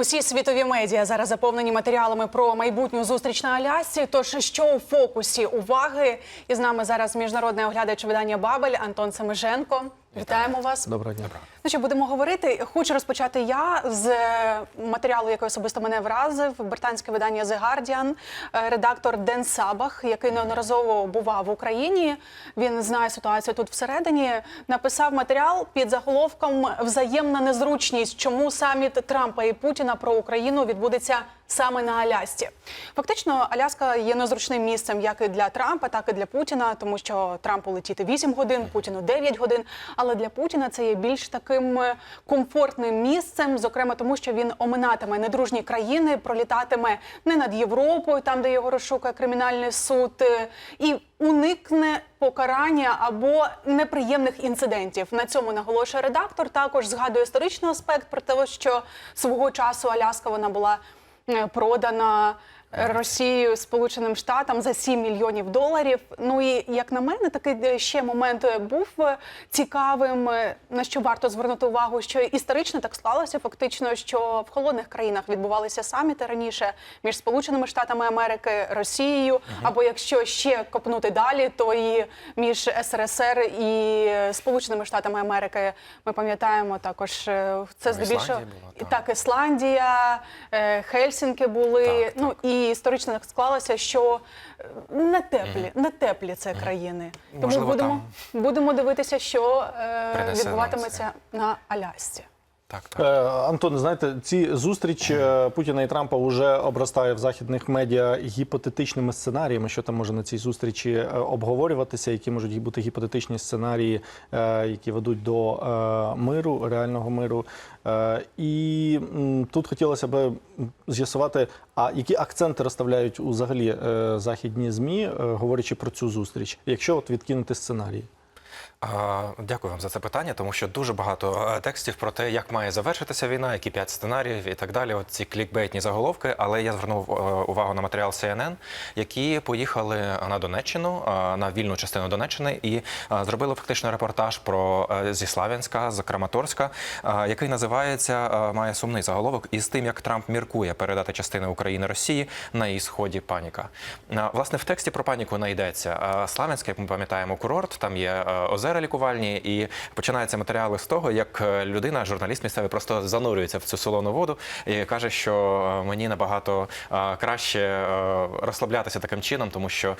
Усі світові медіа зараз заповнені матеріалами про майбутню зустріч на Алясці. Тож що у фокусі уваги? І з нами зараз міжнародний оглядач видання Бабель Антон Семиженко. Вітаємо вас. Доброго дня. Ну що будемо говорити? Хочу розпочати я з е, матеріалу, який особисто мене вразив. Британське видання The Guardian, е, редактор Ден Сабах, який неодноразово бував в Україні. Він знає ситуацію тут всередині. Написав матеріал під заголовком Взаємна незручність, чому саміт Трампа і Путіна про Україну відбудеться саме на Алясці. Фактично, Аляска є незручним місцем як і для Трампа, так і для Путіна, тому що Трампу летіти 8 годин, Путіну 9 годин. Але для Путіна це є більш таким е, комфортним місцем, зокрема тому, що він оминатиме недружні країни, пролітатиме не над Європою, там де його розшукає кримінальний суд, е, і уникне покарання або неприємних інцидентів. На цьому наголошує редактор. Також згадує історичний аспект про те, що свого часу Аляска вона була продана. Росією Сполученим Штатам за 7 мільйонів доларів. Ну і як на мене, такий е, ще момент е, був е, цікавим, на що варто звернути увагу, що історично так склалося, фактично, що в холодних країнах відбувалися саміти раніше між Сполученими Штатами Америки, Росією, або якщо ще копнути далі, то і між СРСР і Сполученими Штатами Америки. Ми пам'ятаємо також це Ну, здебільшого так. так. Ісландія, Хельсінки були. Так, ну і історично так склалося, що не теплі, не теплі це країни. Тому Можливо, будемо, будемо дивитися, що е, Принесе нам відбуватиметься на Алясці. Так, так. Е, Антон, знаєте, ці зустріч е, Путіна і Трампа вже обростає в західних медіа гіпотетичними сценаріями, що там може на цій зустрічі е, обговорюватися, які можуть бути гіпотетичні сценарії, які ведуть до миру, реального миру. І тут хотілося б з'ясувати, а які акценти розставляють взагалі західні змі, говорячи про цю зустріч, якщо от відкинути сценарії. Дякую вам за це питання, тому що дуже багато е, текстів про те, як має завершитися війна, які п'ять сценаріїв і так далі. От ці клікбейтні заголовки. Але я звернув е, увагу на матеріал CNN, які поїхали на Донеччину, е, на вільну частину Донеччини, і зробили фактично репортаж про зі Славянська, з Краматорська, який називається має сумний заголовок із тим, як Трамп міркує передати частини України Росії на її сході. Паніка. Власне, в тексті про паніку не йдеться. Славянське, як ми пам'ятаємо, курорт, там є озера лікувальні, і починаються матеріали з того, як е, людина, журналіст місцевий, просто занурюється в цю солону воду і каже, що е, мені набагато е, краще розслаблятися таким чином, тому що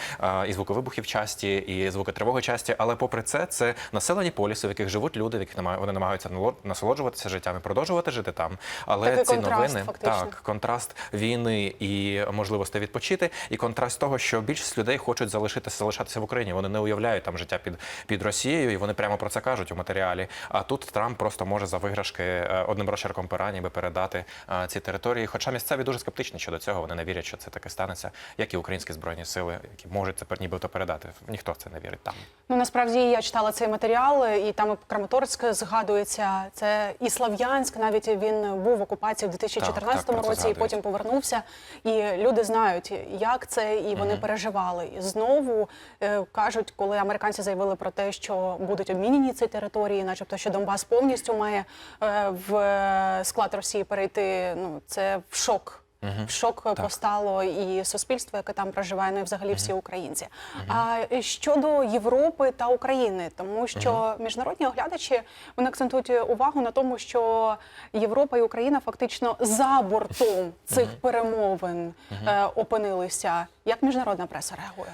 і звуки вибухів часті, і звуки тривоги часті. Але попри це, це населені поліси, в яких живуть люди, в яких вони намагаються насолоджуватися життям і продовжувати жити там. Але Такий ці контраст, новини фактично. так контраст війни і можливості відпочити, і контраст того, що більшість людей хочуть залишитися залишатися в Україні. Вони не уявляють там життя під під Росією, і вони прямо про це кажуть у матеріалі. А тут Трамп просто може за виграшки е, одним розчерком пера ніби передати е, ці території. Хоча місцеві дуже скептичні щодо цього. Вони не вірять, що це таке станеться, як і українські збройні сили, які можуть це нібито передати. Ніхто в це не вірить там. Ну насправді я читала цей матеріал, і там і Краматорськ згадується. Це і Слав'янськ. Навіть він був в окупації в 2014 Так, так, році, і потім повернувся. І люди знають, як це, і вони переживали. І знову е, кажуть, коли американці заявили про те, що будуть обмінені ці території, начебто, що Донбас повністю має е, в е, склад Росії перейти. Ну це в шок. В шок постало і суспільство, яке там проживає, ну і взагалі всі українці. А щодо Європи та України, тому що міжнародні оглядачі вони акцентують увагу на тому, що Європа і Україна фактично за бортом цих перемовин е, опинилися. Як міжнародна преса реагує?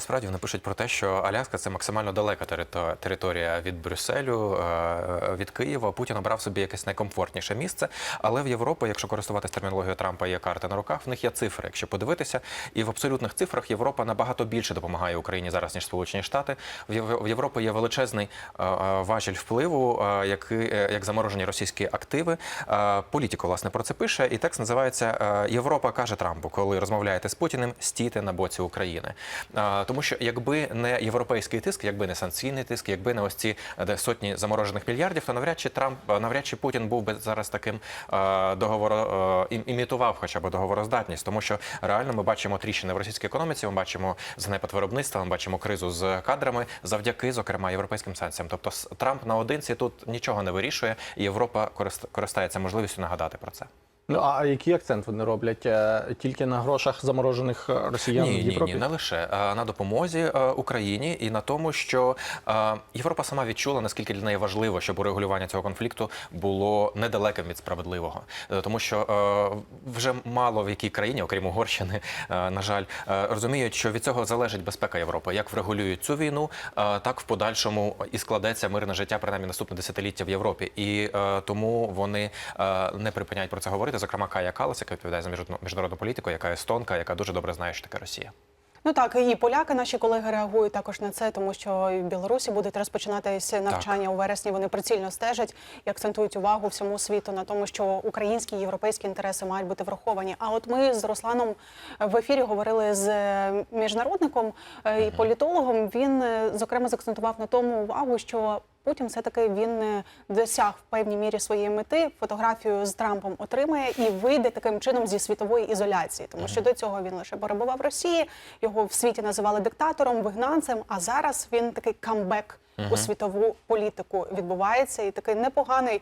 Справді вони пишуть про те, що Аляска це максимально далека територія від Брюсселю, е, від Києва. Путін обрав собі якесь найкомфортніше місце. Але в Європі, якщо користуватись термінологією Трампа, є карта на руках, в них є цифри. Якщо подивитися, і в абсолютних цифрах Європа набагато більше допомагає Україні зараз ніж Сполучені Штати. В Єв- в Європі є величезний е, е, важіль впливу, е, як заморожені російські активи. Політико власне про це пише, і текст називається Європа каже Трампу, коли розмовляєте з Путіним, стійте на боці України. Тому що якби не європейський тиск, якби не санкційний тиск, якби не ось ці е, сотні заморожених мільярдів, то навряд чи Трамп е, навряд чи Путін був би зараз таким е, договоро ім- імітував хоча б договороздатність, тому що реально ми бачимо тріщини в російській економіці. Ми бачимо занепад виробництва, ми бачимо кризу з кадрами завдяки, зокрема, європейським санкціям. Тобто Трамп наодинці тут нічого не вирішує, і Європа корист- користається можливістю нагадати про це. Ну а який акцент вони роблять? Е, Тільки на грошах заморожених е, росіян Ні, ні, Європі? ні, не лише на допомозі е, Україні і на тому, що Європа сама відчула, наскільки для неї важливо, щоб урегулювання цього конфлікту було недалеким від справедливого, тому що вже мало в якій країні, окрім Угорщини, на жаль, розуміють, що від цього залежить безпека Європи. Як врегулюють цю війну, так в подальшому і складеться мирне життя, принаймні наступне десятиліття в Європі. І тому вони не припиняють про це говорити. Зокрема, Кая Калас, яка відповідає за міжнародну- політику, яка естонка, яка дуже добре знає, що таке Росія. Ну так, і поляки, наші колеги реагують також на це, тому що в Білорусі будуть розпочинатися навчання у вересні. Вони прицільно стежать і акцентують увагу всьому світу на тому, що українські і європейські інтереси мають бути враховані. А от ми з Русланом в ефірі говорили з міжнародником е, і політологом. Він е, зокрема закцентував на тому увагу, що Путін все-таки він е, досяг в певній мірі своєї мети. Фотографію з Трампом отримає і вийде таким чином зі світової ізоляції, тому що до цього він лише перебував в Росії. Його в світі називали диктатором, вигнанцем. А зараз він такий камбек у світову політику відбувається, і такий непоганий.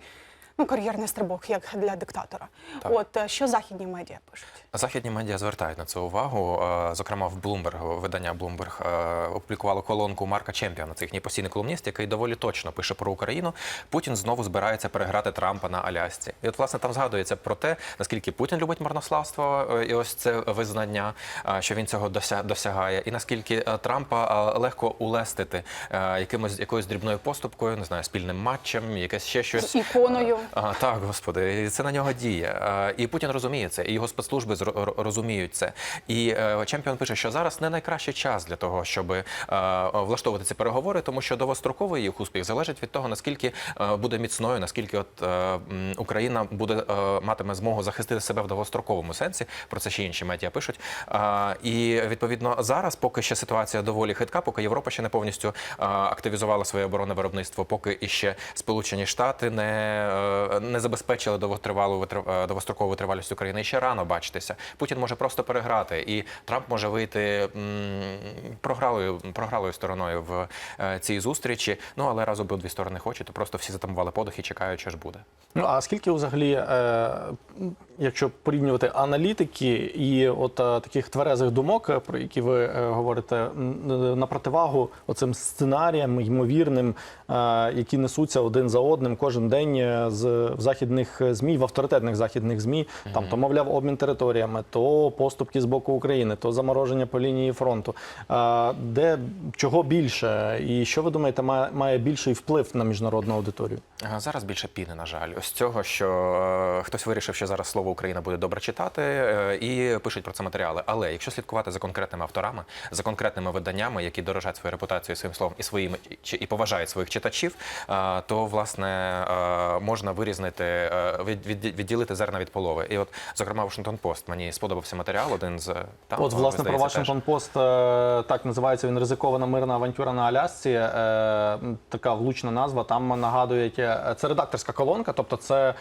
Ну, кар'єрний стрибок, як для диктатора. Так. От е, що західні медіа пишуть? Західні медіа звертають на це увагу. Е, Зокрема, в Bloomberg, видання Bloomberg е, опублікувало колонку Марка Чемпіона, це їхній постійний колумніст, який доволі точно пише про Україну. Путін знову збирається переграти Трампа на Алясці. І от, власне, там згадується про те, наскільки Путін любить марнославство, і ось це визнання, що він цього дося- досягає, і наскільки Трампа легко улестити якимось якоюсь дрібною поступкою, не знаю, спільним матчем, якесь ще щось. З іконою. А, так, господи, це на нього діє. І Путін розуміє це, і його спецслужби розуміють це. І е, Чемпіон пише, що зараз не найкращий час для того, щоб е, влаштовувати ці переговори, тому що довгостроковий їх успіх залежить від того, наскільки е, буде міцною, наскільки от Україна буде матиме змогу захистити себе в довгостроковому сенсі. Про це ще інші медіа пишуть. І відповідно зараз, поки ще ситуація доволі хитка, поки Європа ще не повністю активізувала своє оборонне виробництво, поки іще Сполучені Штати не, не забезпечили довготривалу е, довгострокову тривалість України. І ще рано бачитися. Путін може просто переграти, і Трамп може вийти програлою, програлою стороною в е, цій зустрічі. Ну але раз обидві сторони хочуть, то просто всі затамували подих і чекають, що ж буде. Ну а скільки взагалі, е, якщо порівнювати аналітики і от е, таких тверезих думок, е, про які ви е, говорите, на противагу оцим сценаріям ймовірним, які несуться один за одним кожен день з в західних змі, в авторитетних західних змі, там то мовляв обмін територіями, то поступки з боку України, то замороження по лінії фронту. Де чого більше, і що ви думаєте, має, має більший вплив на міжнародну аудиторію? Зараз більше піни, на жаль, ось цього, що е, хтось вирішив, що зараз слово Україна буде добре читати, е, і пишуть про це матеріали. Але якщо слідкувати за конкретними авторами, за конкретними виданнями, які дорожать своєю репутацією своїм словом і своїми чи і поважають своїх читачів, е, то власне е, можна вирізнити від, від, відділити зерна від полови. І от, зокрема, Washington Post мені сподобався матеріал. Один з там От, власне, про Post, е, так називається він ризикована мирна авантюра на Алясці. Така влучна назва. Там нагадують, це редакторська колонка, тобто це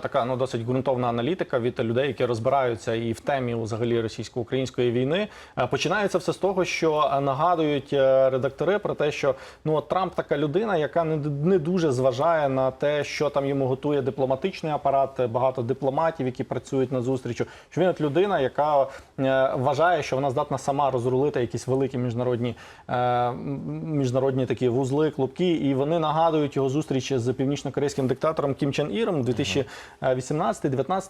така ну досить ґрунтовна аналітика від людей, які розбираються і в темі взагалі російсько-української війни. Е, Починається все з того, що е, нагадують е, редактори про те, що ну от Трамп така людина, яка не, не дуже зважає на те, що там йому готує дипломатичний апарат, багато дипломатів, які працюють на зустрічі. Що він от людина, яка вважає, що вона здатна сама розрулити якісь великі міжнародні міжнародні такі вузли, клубки, і вони нагадують його зустрічі з північно-корейським диктатором Кім Чен Іром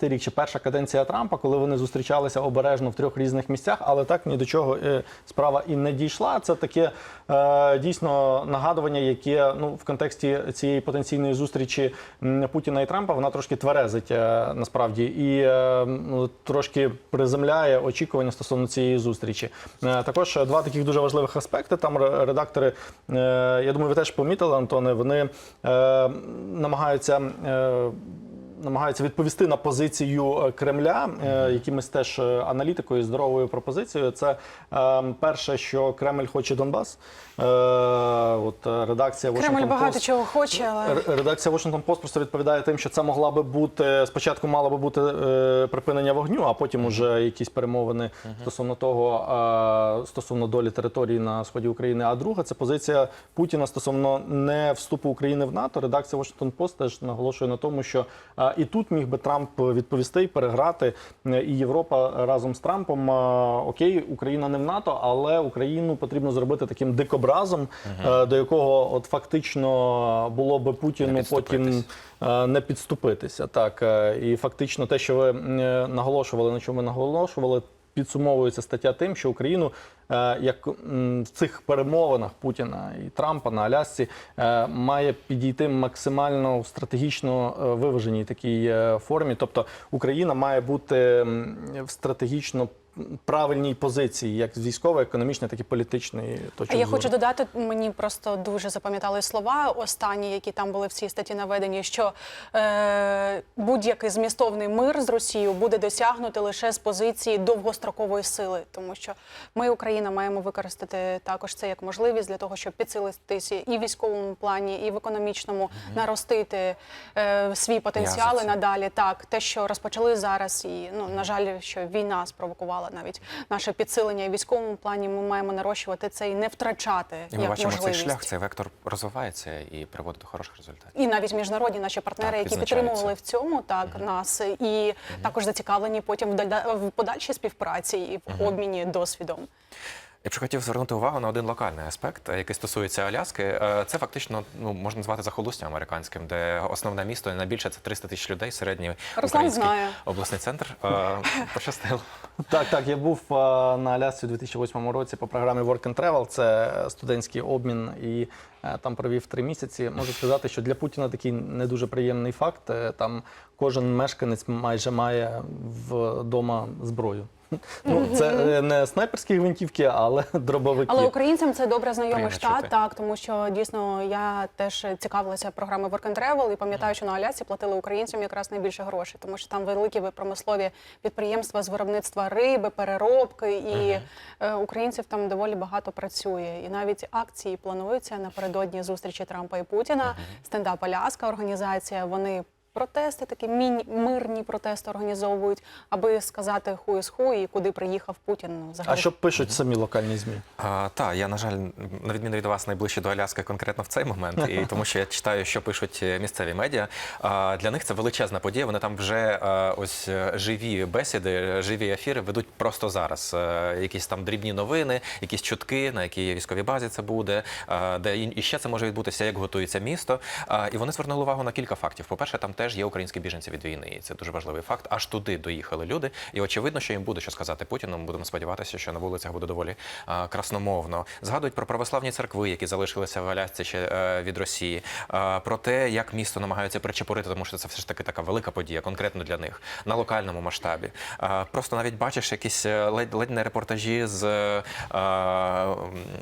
2018-19 рік, чи перша каденція Трампа, коли вони зустрічалися обережно в трьох різних місцях, але так ні до чого справа і не дійшла. Це таке е, дійсно нагадування, яке ну в контексті цієї потенційної зустрічі Путіна і Трампа вона трошки тверезить е, насправді і е, ну, трошки приземляє очікування стосовно цієї зустрічі. Також два таких дуже важливих аспекти. Там редактори, я думаю, ви теж помітили, Антоне, вони намагаються. Намагаються відповісти на позицію е, Кремля е, якимось теж е, аналітикою, здоровою пропозицією. Це е, перше, що Кремль хоче Донбас. Е, От е, редакція Кремль Washington багато Post чого хоче, але Редакція Washington Post просто відповідає тим, що це могла би бути спочатку мало би бути е, припинення вогню, а потім уже якісь перемовини стосовно того, стосовно долі території на сході України. А друга це позиція Путіна стосовно не вступу України в НАТО. Редакція Washington Post теж наголошує на тому, що А, І тут міг би Трамп відповісти і переграти і Європа разом з Трампом. Окей, Україна не в НАТО, але Україну потрібно зробити таким дикобразом, е, до якого от фактично було би Путіну потім е, не підступитися. Так е, і фактично, те, що ви наголошували, на чому ви наголошували. Підсумовується стаття тим, що Україну як в цих перемовинах Путіна і Трампа на Алясці має підійти максимально в стратегічно виваженій такій формі. Тобто Україна має бути в стратегічно правильній позиції, як з військової, економічної, так і політичної точки я зору. хочу додати, мені просто дуже запам'ятали слова останні, які там були в цій статті наведені, що е, будь-який змістовний мир з Росією буде досягнути лише з позиції довгострокової сили, тому що ми, Україна, маємо використати також це як можливість для того, щоб підсилитися і в військовому плані, і в економічному наростити е, свій потенціал і надалі. Так, те, що розпочали зараз, і ну на жаль, що війна спровокувала навіть наше підсилення і військовому плані. Ми маємо нарощувати це і не втрачати І ми як бачимо, цей шлях, цей вектор розвивається і приводить до хороших результатів. І навіть міжнародні наші партнери, Так, які підтримували в цьому так нас, і також зацікавлені потім в в подальшій співпраці і в обміні досвідом. Я б ще хотів звернути увагу на один локальний аспект, е, який стосується Аляски. Е, Це фактично ну можна назвати захолустям американським, де основне місто найбільше це 300 тисяч людей, середній український знає. обласний центр. Е, Пощастило. Так, так, я був на Алясці у 2008 році по програмі Work and Travel. Це студентський обмін, і там провів три місяці. Можу сказати, що для Путіна такий не дуже приємний факт. Там кожен мешканець майже має вдома зброю. Ну, це е, не снайперські гвинтівки, але дробовики. Але українцям це добре знайомий Приємно штат, чути. так тому що дійсно я теж цікавилася програмою Work and Travel і пам'ятаю, що на Алясці платили українцям якраз найбільше грошей, тому що там великі промислові підприємства з виробництва риби, переробки, і е, українців там доволі багато працює. І навіть акції плануються напередодні зустрічі Трампа і Путіна. Стендап Аляска організація. Вони Протести, такі міні мирні протести організовують, аби сказати ху із ху і куди приїхав Путін. Ну, А що пишуть самі локальні змі? А, та, я, на жаль, на відміну від вас, найближче до Аляски конкретно в цей момент, і тому що я читаю, що пишуть е, місцеві медіа. А, для них це величезна подія. Вони там вже е, ось е, живі бесіди, живі ефіри ведуть просто зараз. Е, Якісь там дрібні новини, якісь чутки, на якій військовій базі це буде, е, де і ще це може відбутися, як готується місто. А, І вони звернули увагу на кілька фактів. По-перше, там теж є українські біженці від війни, і це дуже важливий факт. Аж туди доїхали люди, і очевидно, що їм буде що сказати Путіну. Ми будемо сподіватися, що на вулицях буде доволі а, красномовно. Згадують про православні церкви, які залишилися в Алясці ще е, від Росії, а, про те, як місто намагаються причепурити, тому що це все ж таки така велика подія, конкретно для них на локальному масштабі. А, Просто навіть бачиш якісь е, ледь ледь не репортажі з, е,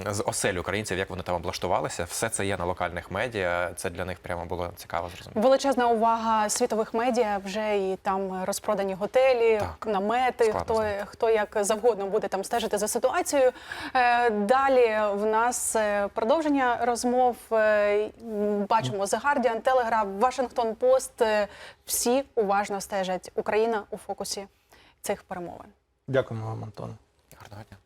з осель українців, як вони там облаштувалися. Все це є на локальних медіа. Це для них прямо було цікаво зрозуміти. Величезна увага світових медіа вже і там розпродані готелі, Так. намети. Складно Хто знайти. хто як завгодно буде там стежити за ситуацією. Е, Далі в нас е, продовження розмов. Е, Бачимо The Guardian, Telegraph, Washington Post. Е, Всі уважно стежать. Україна у фокусі цих перемовин. Дякуємо вам, Антон. Гарного дня.